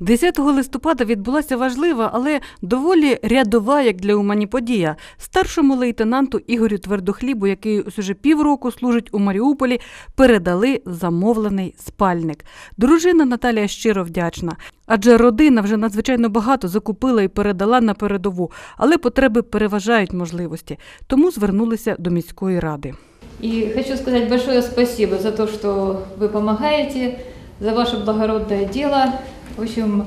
10 листопада відбулася важлива, але доволі рядова, як для Умані подія. Старшому лейтенанту Ігорю Твердохлібу, який ось уже півроку служить у Маріуполі, передали замовлений спальник. Дружина Наталія щиро вдячна, адже родина вже надзвичайно багато закупила і передала на передову, але потреби переважають можливості, тому звернулися до міської ради. И хочу сказать большое спасибо за то, что вы помогаете, за ваше благородное дело. В общем,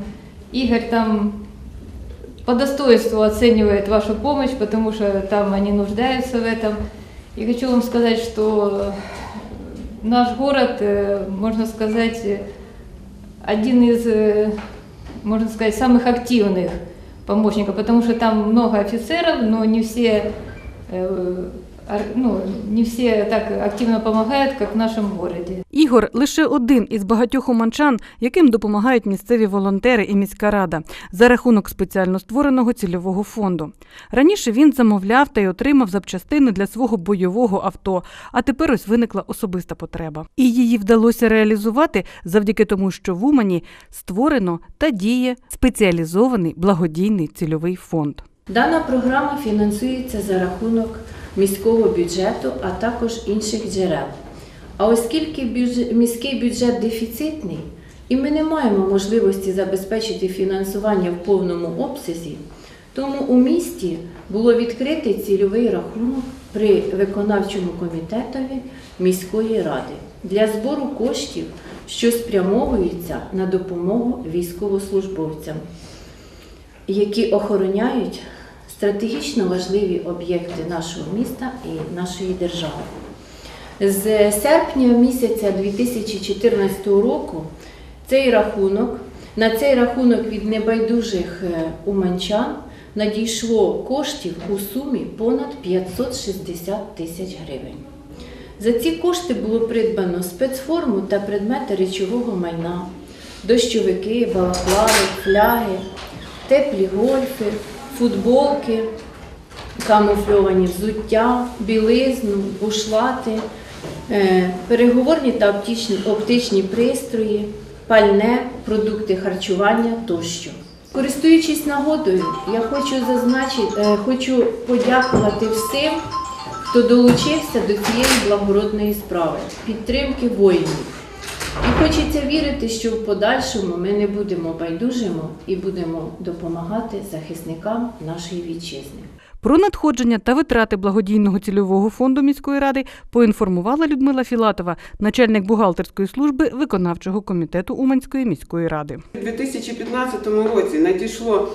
Игорь там по достоинству оценивает вашу помощь, потому что там они нуждаются в этом. И хочу вам сказать, что наш город, э, можно сказать, э, один из, э, можно сказать, самых активных помощников, потому что там много офицеров, но не все э, ар- ну, не все так активно помогают, как в нашем городе. Ігор лише один із багатьох уманчан, яким допомагають місцеві волонтери і міська рада за рахунок спеціально створеного цільового фонду. Раніше він замовляв та й отримав запчастини для свого бойового авто, а тепер ось виникла особиста потреба. І її вдалося реалізувати завдяки тому, що в Умані створено та діє спеціалізований благодійний цільовий фонд. Дана програма фінансується за рахунок міського бюджету, а також інших джерел. А оскільки міський бюджет дефіцитний, і ми не маємо можливості забезпечити фінансування в повному обсязі, тому у місті було відкритий цільовий рахунок при виконавчому комітетові міської ради для збору коштів, що спрямовуються на допомогу військовослужбовцям які охороняють стратегічно важливі об'єкти нашого міста і нашої держави. З серпня місяця 2014 року цей рахунок, на цей рахунок від небайдужих е, уманчан надійшло коштів у сумі понад 560 тисяч гривень. За ці кошти було придбано спецформу та предмети речового майна, дощовики, балаклави, фляги, теплі гольфи, футболки, камуфльовані взуття, білизну, бушлати, е, переговорні та оптичні, оптичні пристрої, пальне, продукти харчування тощо. Користуючись нагодою, я хочу зазначити, е, хочу подякувати всім, хто долучився до цієї благородної справи підтримки воїнів. І хочеться вірити, що в подальшому ми не будемо байдужими і будемо допомагати захисникам нашої вітчизни. Про надходження та витрати благодійного цільового фонду міської ради поінформувала Людмила Філатова, начальник бухгалтерської служби виконавчого комітету Уманської міської ради. У 2015 році надійшло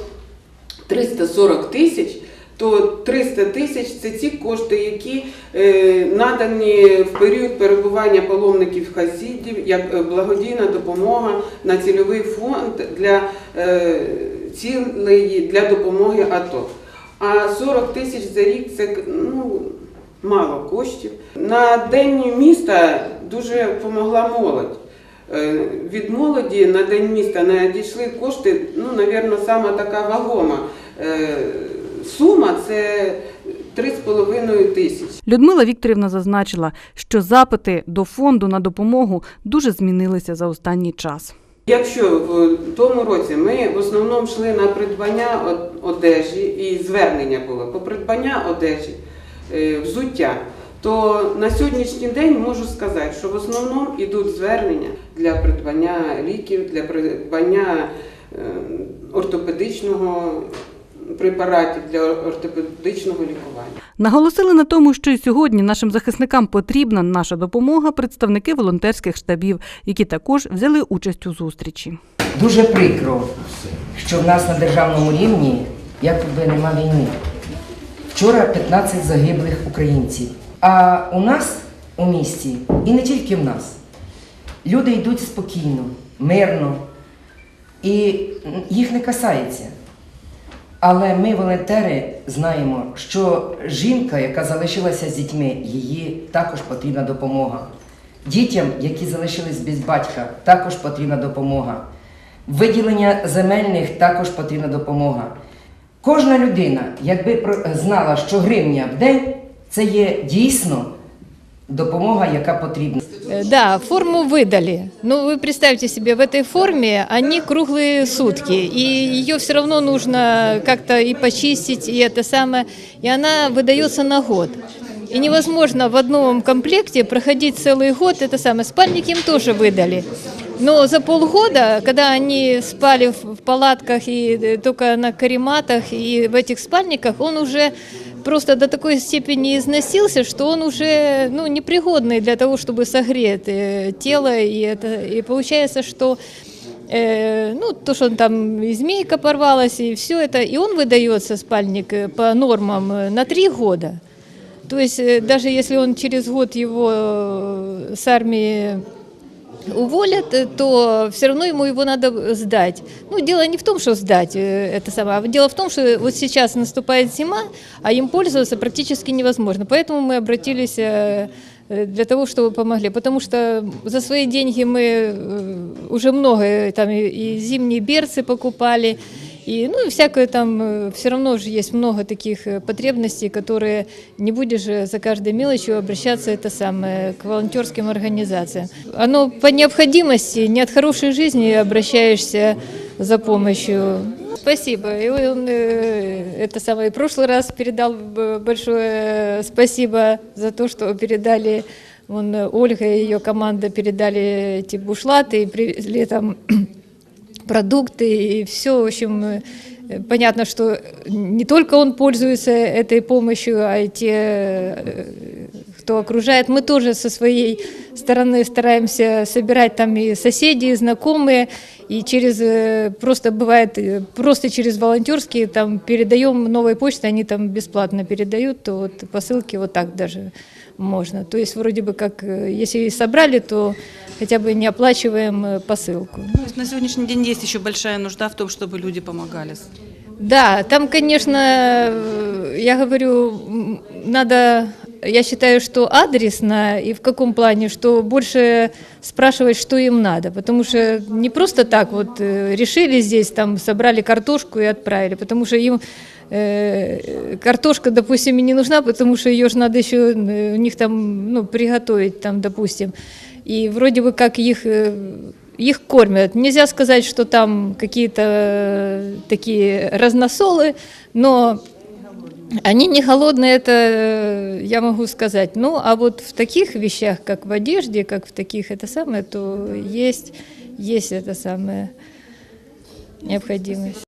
340 тисяч, то 300 тисяч це ці кошти, які е, надані в період перебування паломників хасідів як е, благодійна допомога на цільовий фонд для е, цілей для допомоги АТО. А 40 тисяч за рік це ну, мало коштів. На День міста дуже допомогла молодь. Від молоді на День міста надійшли кошти, ну, напевно, сама така вагома сума це 3,5 тисячі. Людмила Вікторівна зазначила, що запити до фонду на допомогу дуже змінилися за останній час. Якщо в тому році ми в основному йшли на придбання одежі і звернення було по придбання одежі, е, взуття, то на сьогоднішній день можу сказати, що в основному йдуть звернення для придбання ліків, для придбання е, ортопедичного препаратів для ортопедичного лікування. Наголосили на тому, що й сьогодні нашим захисникам потрібна наша допомога представники волонтерських штабів, які також взяли участь у зустрічі. Дуже прикро, що в нас на державному рівні якби нема війни. Вчора 15 загиблих українців. А у нас у місті, і не тільки в нас, люди йдуть спокійно, мирно, і їх не касається. Але ми, волонтери, знаємо, що жінка, яка залишилася з дітьми, її також потрібна допомога. Дітям, які залишились без батька, також потрібна допомога. Виділення земельних також потрібна допомога. Кожна людина, якби знала, що гривня в день це є дійсно допомога, яка потрібна. Э, Да, форму выдали. Но вы представьте себе, в этой форме они круглые сутки, и ее все равно нужно как-то и почистить, и это самое, и она выдается на год. И невозможно в одном комплекте проходить целый год, это самое, спальники им тоже выдали. Но за полгода, когда они спали в в палатках и э, только на карематах и в этих спальниках, он уже просто до такой степени износился, что он уже ну, непригодный для того, чтобы согреть э, тело. И, это, и получается, что э, ну, то, что он там и змейка порвалась, и все это, и он выдается, спальник, э, по нормам э, на три года. То есть э, даже если он через год его э, с армии уволят, э, то все равно ему его надо сдать. Ну, дело не в том, что сдать э, это самое, а дело в том, что вот сейчас наступает зима, а им пользоваться практически невозможно. Поэтому мы обратились э, э, для того, чтобы помогли. Потому что за свои деньги мы э, уже много э, там и, и зимние берцы покупали, и, ну, и всякое там, все равно же есть много таких э, потребностей, которые не будешь же за каждой мелочью обращаться это самое, к волонтерским организациям. Оно по необходимости, не от хорошей жизни обращаешься за помощью. Ну, Спасибо. И он э, это самое, и в прошлый раз передал б- большое спасибо за то, что передали, вон, э, Ольга и ее команда передали эти бушлаты и привезли там продукты и все, в общем, э, понятно, что не только он пользуется этой помощью, а и те, э, кто окружает. Мы тоже со своей стороны стараемся собирать там и соседи, и знакомые, и через, э, просто бывает, просто через волонтерские там передаем новой почты, они там бесплатно передают, то вот посылки вот так даже можно. То есть вроде бы как, э, если и собрали, то хотя бы не оплачиваем э, посылку. То есть на сегодняшний день есть еще большая нужда в том, чтобы люди помогали. Да, там, конечно, э, я говорю, м, надо, я считаю, что адресно и в каком плане, что больше спрашивать, что им надо, потому что не просто так вот э, решили здесь, там собрали картошку и отправили, потому что им э, картошка, допустим, и не нужна, потому что ее же надо еще э, у них там, ну, приготовить, там, допустим, и вроде бы как их э, их кормят. Нельзя сказать, что там какие-то э, такие разносолы, но они не голодные, это э, я могу сказать. Ну, а вот в таких вещах, как в одежде, как в таких это самое, то есть, есть это самое необходимость.